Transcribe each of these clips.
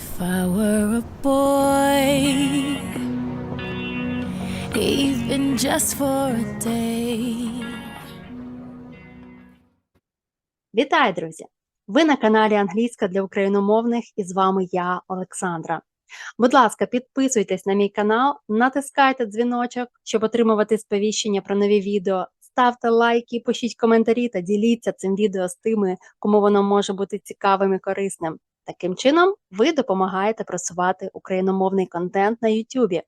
If I were a boy, even just for a day. Вітаю, друзі! Ви на каналі Англійська для україномовних і з вами я, Олександра. Будь ласка, підписуйтесь на мій канал, натискайте дзвіночок, щоб отримувати сповіщення про нові відео. Ставте лайки, пишіть коментарі та діліться цим відео з тими, кому воно може бути цікавим і корисним. Таким чином, ви допомагаєте просувати україномовний контент на YouTube.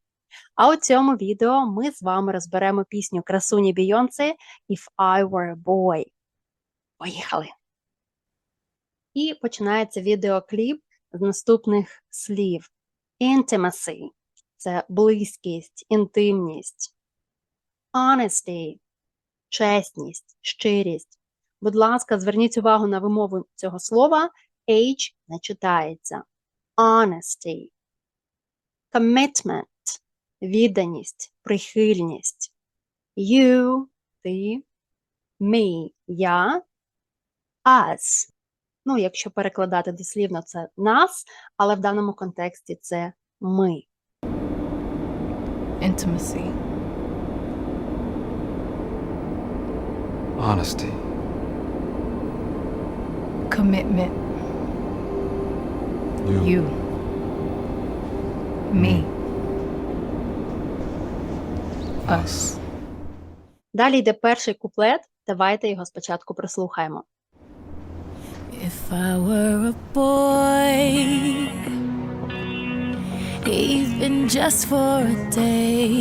А у цьому відео ми з вами розберемо пісню красуні Бійонсе If I Were a Boy. Поїхали! І починається відеокліп з наступних слів: Intimacy – це близькість, інтимність, honesty – чесність, щирість. Будь ласка, зверніть увагу на вимову цього слова. H не читається. Honesty. Commitment – відданість, прихильність. You – ти, me – я, us. Ну, якщо перекладати дослівно, це нас, але в даному контексті це ми. Intimacy. Honesty. Commitment. You. You. Me. Us. Далі йде перший куплет. Давайте його спочатку прослухаємо. If I were a boy, even just for a day,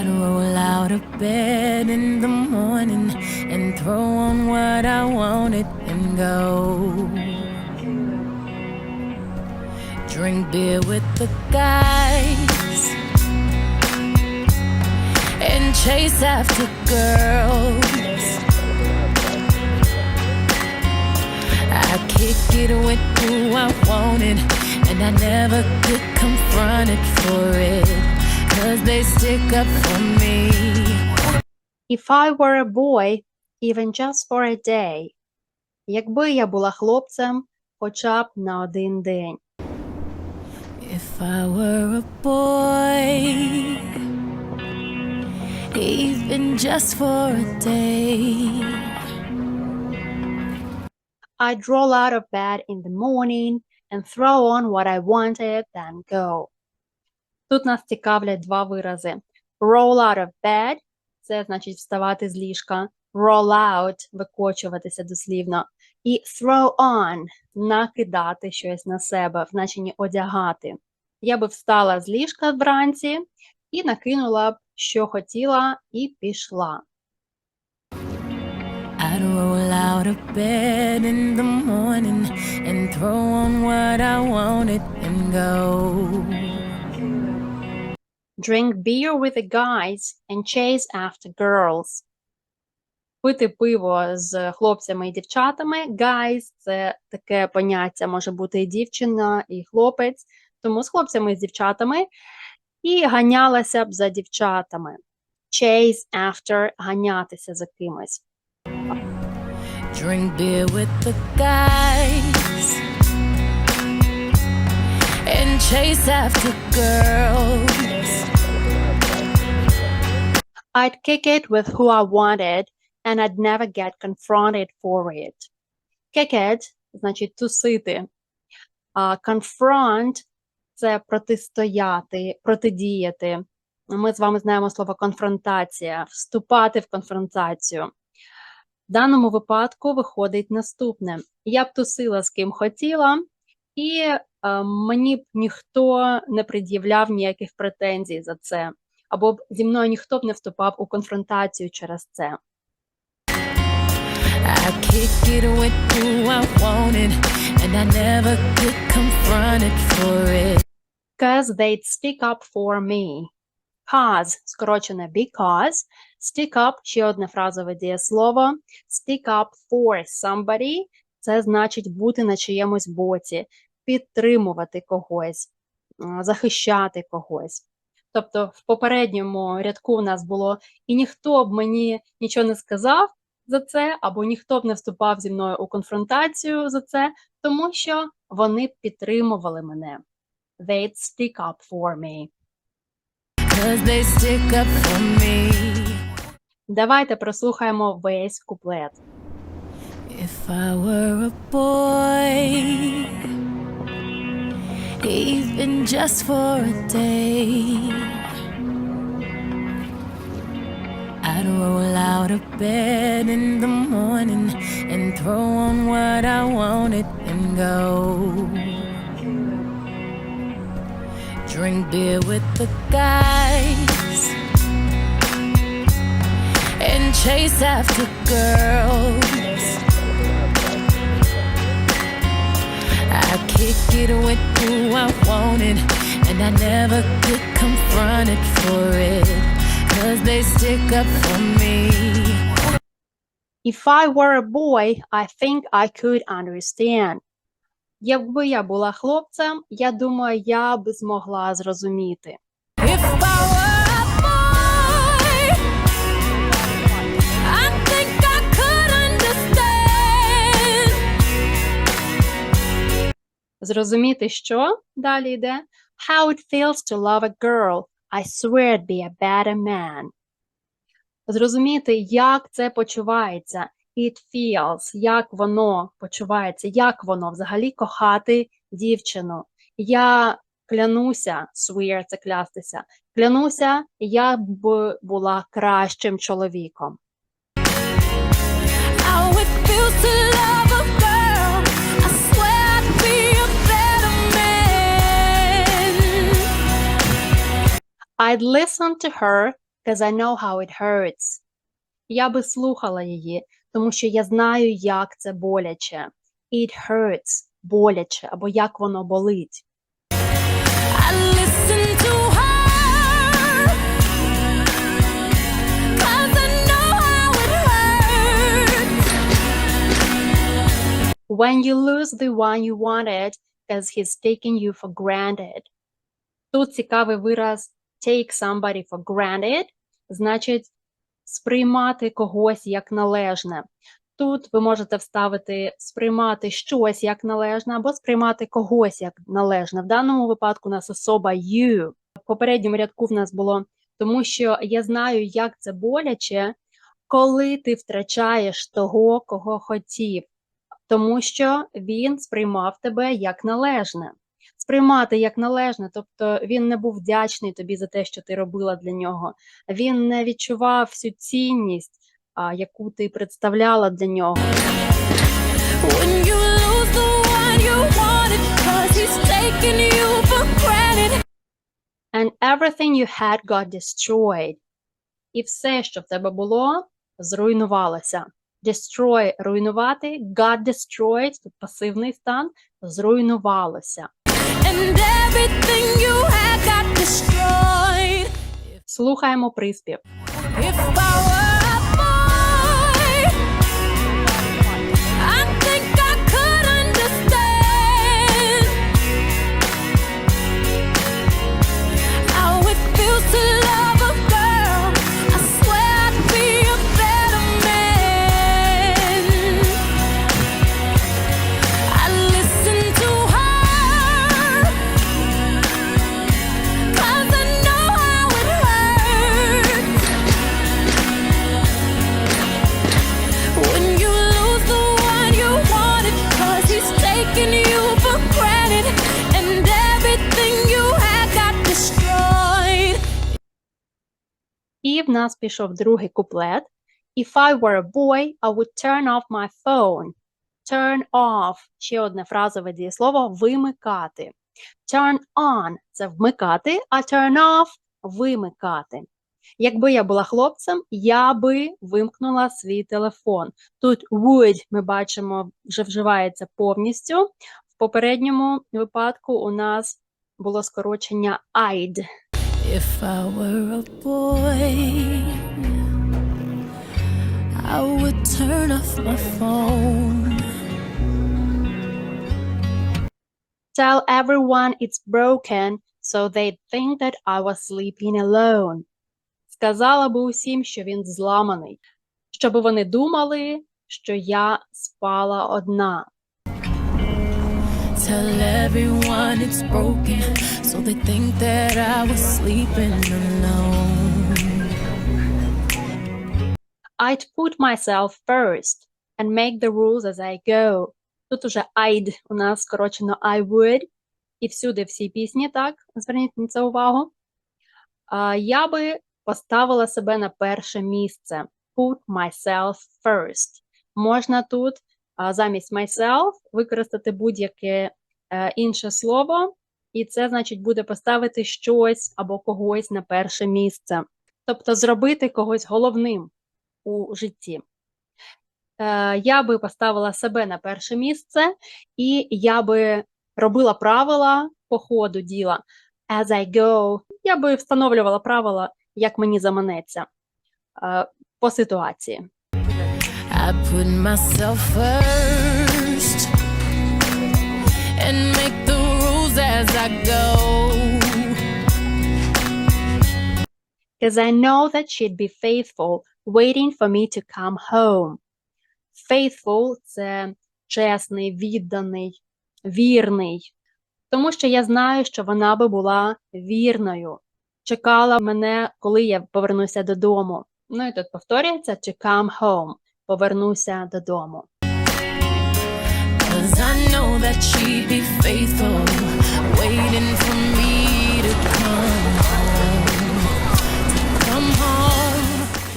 I'd roll out of bed in the morning and throw on what I wanted and go. Drink beer with the guys and chase after girls. I kick it with who I wanted, and I never get confronted for it. Cause they stick up for me. If I were a boy, even just for a day. Якби я була хлопцем, хоча б на один день. If I were a boy, even just for a day. I'd roll out of bed in the morning and throw on what I wanted, then go. Тут нас цікавлять два вирази. Roll out of bed – це значить вставати з ліжка. Roll out – викочуватися дослівно. І throw on – накидати щось на себе, в значенні одягати. Я би встала з ліжка вранці і накинула б, що хотіла, і пішла. I'd roll out of bed in the morning and throw on what I wanted and go. Drink beer with the guys and chase after girls. Пити пиво з хлопцями і дівчатами. Guys – це таке поняття, може бути і дівчина, і хлопець. Тому з хлопцями і з дівчатами. І ганялася б за дівчатами. Chase after – ганятися за кимось. Drink beer with the guys and chase after girls. I'd kick it with who I wanted and I'd never get confronted for it. Kick it – значить тусити. А confront – це протистояти, протидіяти. Ми з вами знаємо слово конфронтація, вступати в конфронтацію. В даному випадку виходить наступне: я б тусила з ким хотіла, і е, мені б ніхто не пред'являв ніяких претензій за це, або б зі мною ніхто б не вступав у конфронтацію через це. I kick it with who I wanted and I never get confronted for it. Cause they'd stick up for me. Cause – скорочене because. Stick up – ще одне фразове дієслово. Stick up for somebody – це значить бути на чиємусь боці, підтримувати когось, захищати когось. Тобто в попередньому рядку у нас було і ніхто б мені нічого не сказав за це, або ніхто б не вступав зі мною у конфронтацію за це, тому що вони підтримували мене. They'd stick up for me. They stick up for me. Давайте прослухаємо весь куплет. If I were a boy, even just for a day, I'd roll out of bed in the morning and throw on what I wanted and go. Drink beer with the guys and chase after girls. I kick it with wanted, and I never get confronted for it. Cause they stick up for me. If I were a boy, I think I could understand. Якби я була хлопцем, я думаю, я б змогла зрозуміти. Зрозуміти, що далі йде? How it feels to love a girl. I swear I'd be a better man. Зрозуміти, як це почувається. It feels, як воно почувається, як воно взагалі кохати дівчину. Я клянуся, swear – це клястися. Клянуся, я б була кращим чоловіком. I'd listen to her because I know how it hurts. Я би слухала її, тому що я знаю, як це боляче. It hurts – боляче, або як воно болить. I listen to her 'cause I know how it hurts. When you lose the one you wanted because he's taking you for granted. Тут цікавий вираз take somebody for granted, значить сприймати когось як належне. Тут ви можете вставити сприймати щось як належне або сприймати когось як належне. В даному випадку у нас особа you. В попередньому рядку в нас було тому, що я знаю, як це боляче, коли ти втрачаєш того, кого хотів тому що він сприймав тебе як належне. Сприймати як належне, тобто він не був вдячний тобі за те, що ти робила для нього. Він не відчував всю цінність, яку ти представляла для нього. And everything you had got destroyed. І все, що в тебе було, зруйнувалося. Destroy – руйнувати, got destroyed – тут пасивний стан, зруйнувалося. Слухаємо приспів. If I В нас пішов другий куплет. If I were a boy, I would turn off my phone. Turn off – ще одне фразове дієслово – вимикати. Turn on – це вмикати, а turn off – вимикати. Якби я була хлопцем, я би вимкнула свій телефон. Тут would, ми бачимо, вже вживається повністю. В попередньому випадку у нас було скорочення I'd. If I were a boy, I would turn off my phone. Tell everyone it's broken, so they think that I was sleeping alone. Сказала би усім, що він зламаний, щоб вони думали, що я спала одна. Tell everyone it's broken, so they think that I was sleeping alone. I'd put myself first and make the rules as I go. Тут уже I'd у нас скорочено I would. І всюди всі пісні, так, зверніть на це увагу. А, я би поставила себе на перше місце. Put myself first. Можна тут замість myself використати будь-яке е, інше слово, і це значить буде поставити щось або когось на перше місце. Тобто зробити когось головним у житті. Е, я би поставила себе на перше місце, і я би робила правила по ходу діла. As I go, я би встановлювала правила, як мені заманеться е, по ситуації. I put myself first and make the rules as I go. Because I know that she'd be faithful, waiting for me to come home. Faithful – це чесний, відданий, вірний. Тому що я знаю, що вона би була вірною. Чекала мене, коли я повернуся додому. Ну і тут повторюється to come home. Повернуся додому.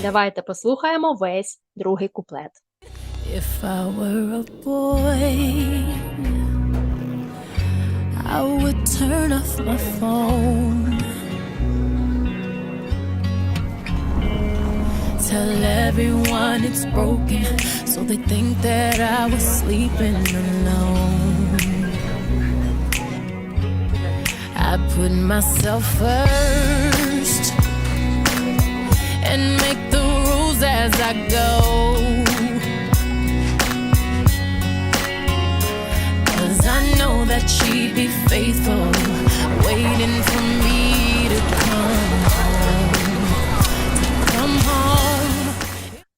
Давайте послухаємо весь другий куплет. If I were a boy, I would turn off my phone. Tell everyone it's broken, so they think that I was sleeping alone. I put myself first and make the rules as I go. Cause I know that she'd be faithful, waiting for me to come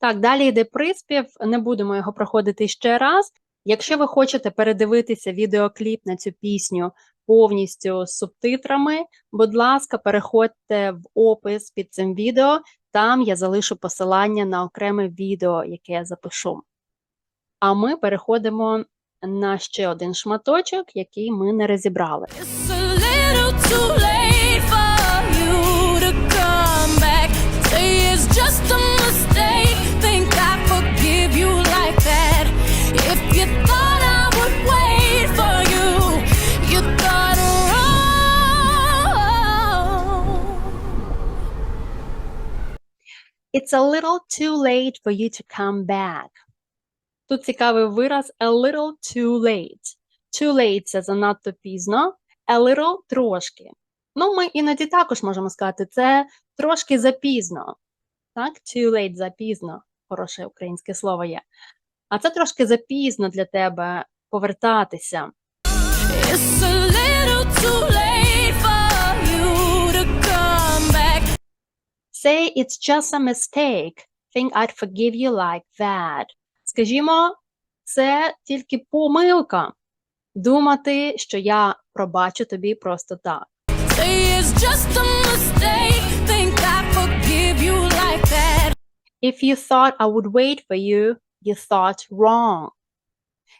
Так, далі йде приспів. Не будемо його проходити ще раз. Якщо ви хочете передивитися відеокліп на цю пісню повністю з субтитрами, будь ласка, переходьте в опис під цим відео. Там я залишу посилання на окреме відео, яке я запишу. А ми переходимо на ще один шматочок, який ми не розібрали. It's a It's a little too late for you to come back. Тут цікавий вираз a little too late. Too late – це занадто пізно, a little – трошки. Ну, ми іноді також можемо сказати, це трошки запізно. Так, too late – запізно. Хороше українське слово є. А це трошки запізно для тебе повертатися. It's it's just a mistake. Think I'd forgive you like that. Скажімо, це тільки помилка. Думати, що я пробачу тобі просто так. It's just a mistake. Think I forgive you like that. If you thought I would wait for you, you thought wrong.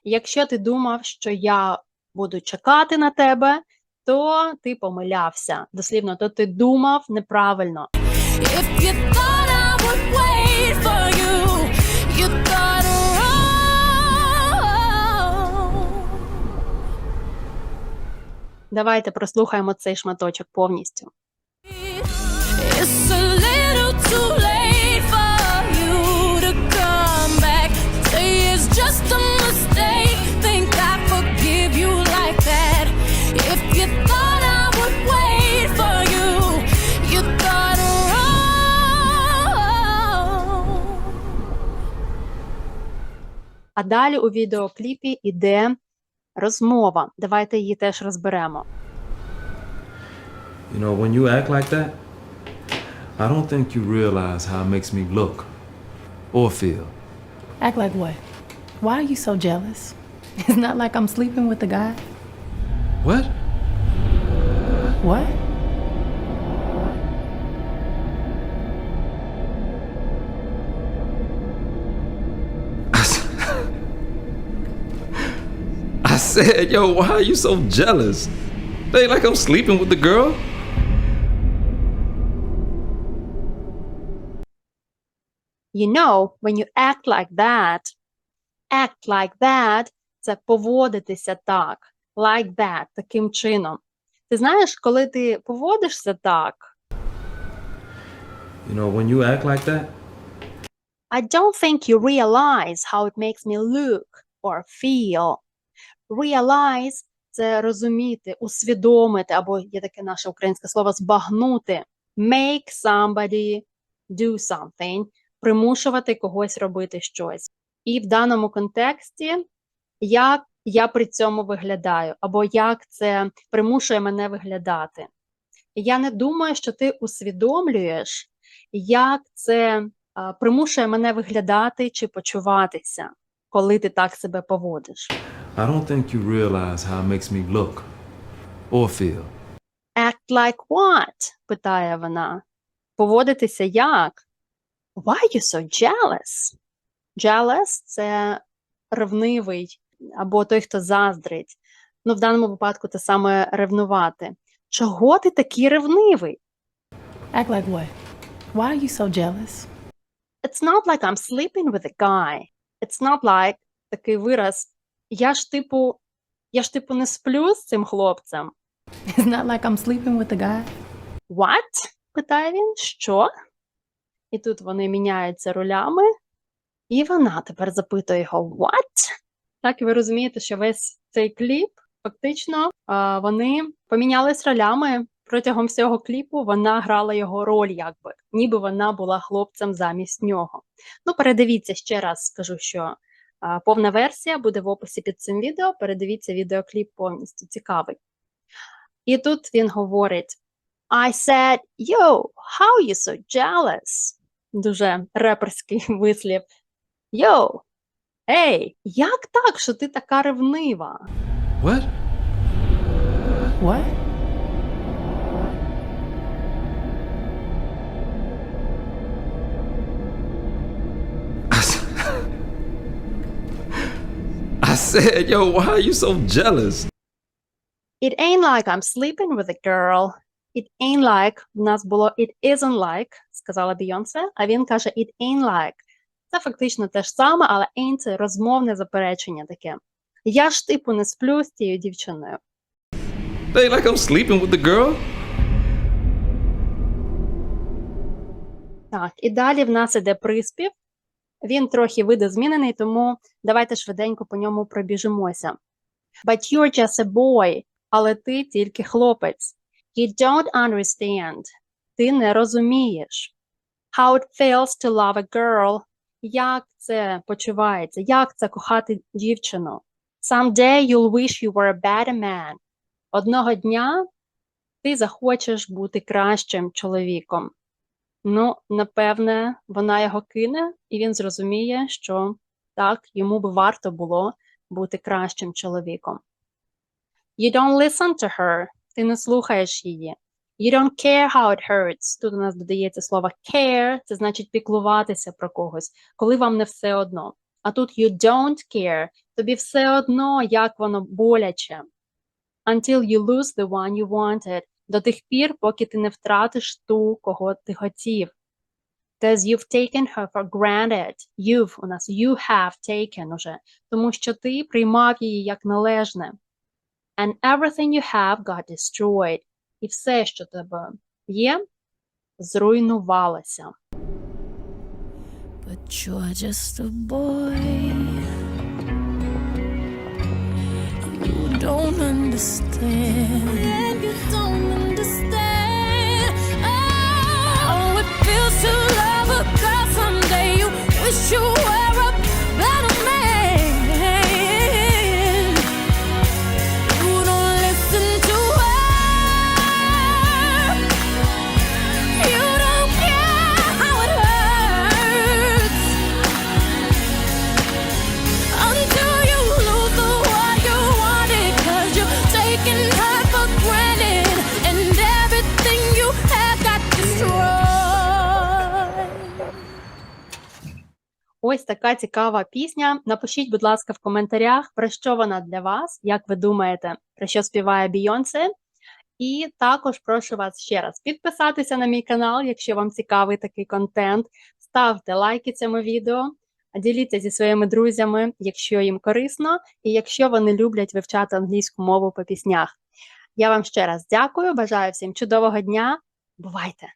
Якщо ти думав, що я буду чекати на тебе, то ти помилявся. Дослівно, то ти думав неправильно. Давайте прослухаємо цей шматочок повністю. It's a little too late А далі у відеокліпі іде розмова. Давайте її теж розберемо. You know, when you act like that, I don't think you realize how it makes me look. or feel. Act like what? Why are you so jealous? It's not like I'm sleeping with the guy. What? What? said, yo, why are you so jealous? It ain't like I'm sleeping with the girl. You know, when you act like that, act like that – це поводитися так, like that, таким чином. Ти знаєш, коли ти поводишся так, You know, when you act like that, I don't think you realize how it makes me look or feel. Realize – це розуміти, усвідомити, або є таке наше українське слово збагнути. Make somebody do something, примушувати когось робити щось. І в даному контексті, як я при цьому виглядаю, або як це примушує мене виглядати. Я не думаю, що ти усвідомлюєш, як це примушує мене виглядати чи почуватися, коли ти так себе поводиш. I don't think you realize how it makes me look or feel. Act like what? питає вона. Поводитися як? Why you so jealous? Jealous – це ревнивий або той, хто заздрить. Ну, в даному випадку це саме ревнувати. Чого ти такий ревнивий? Act like what? Why are you so jealous? It's not like I'm sleeping with a guy. It's not like такий вираз. Я ж типу, я ж типу не сплю з цим хлопцем. It's not like I'm sleeping with the guy. What? питає він. Що? І тут вони міняються ролями, і вона тепер запитує його What? Так, і ви розумієте, що весь цей кліп фактично вони помінялись ролями. Протягом всього кліпу вона грала його роль, якби, ніби вона була хлопцем замість нього. Ну, передивіться ще раз, скажу, що повна версія буде в описі під цим відео. Передивіться відеокліп повністю цікавий. І тут він говорить: I said, yo, how you so jealous? Дуже реперський вислів. Yo, ей, як так, що ти така ревнива? What? What? Said, yo, why are you so jealous? It ain't like I'm sleeping with a girl. It ain't like, в нас було it isn't like, сказала Бейонсе, а він каже it ain't like. Це фактично те ж саме, але ain't – це розмовне заперечення таке. Я ж типу не сплю з тією дівчиною. Ain't like I'm sleeping with the girl. Так, і далі в нас іде приспів. Він трохи видозмінений, тому давайте швиденько по ньому пробіжимося. But you're just a boy, але ти тільки хлопець. You don't understand. Ти не розумієш. How it feels to love a girl. Як це почувається? Як це кохати дівчину? Someday you'll wish you were a better man. Одного дня ти захочеш бути кращим чоловіком. Ну, напевне, вона його кине, і він зрозуміє, що так, йому би варто було бути кращим чоловіком. You don't listen to her. Ти не слухаєш її. You don't care how it hurts. Тут у нас додається слово care, це значить піклуватися про когось, коли вам не все одно. А тут you don't care. Тобі все одно, як воно боляче. Until you lose the one you wanted. До тих пір, поки ти не втратиш ту, кого ти хотів. Because you've taken her for granted. You've у нас you have taken уже. Тому що ти приймав її як належне. And everything you have got destroyed. І все, що тебе є, зруйнувалося. But you're just a boy. Don't understand. And you don't understand. Oh, it feels to love a girl someday. You wish you were Ось така цікава пісня. Напишіть, будь ласка, в коментарях, про що вона для вас, як ви думаєте, про що співає Бійонсе. І також прошу вас ще раз підписатися на мій канал, якщо вам цікавий такий контент. Ставте лайки цьому відео, діліться зі своїми друзями, якщо їм корисно, і якщо вони люблять вивчати англійську мову по піснях. Я вам ще раз дякую, бажаю всім чудового дня. Бувайте!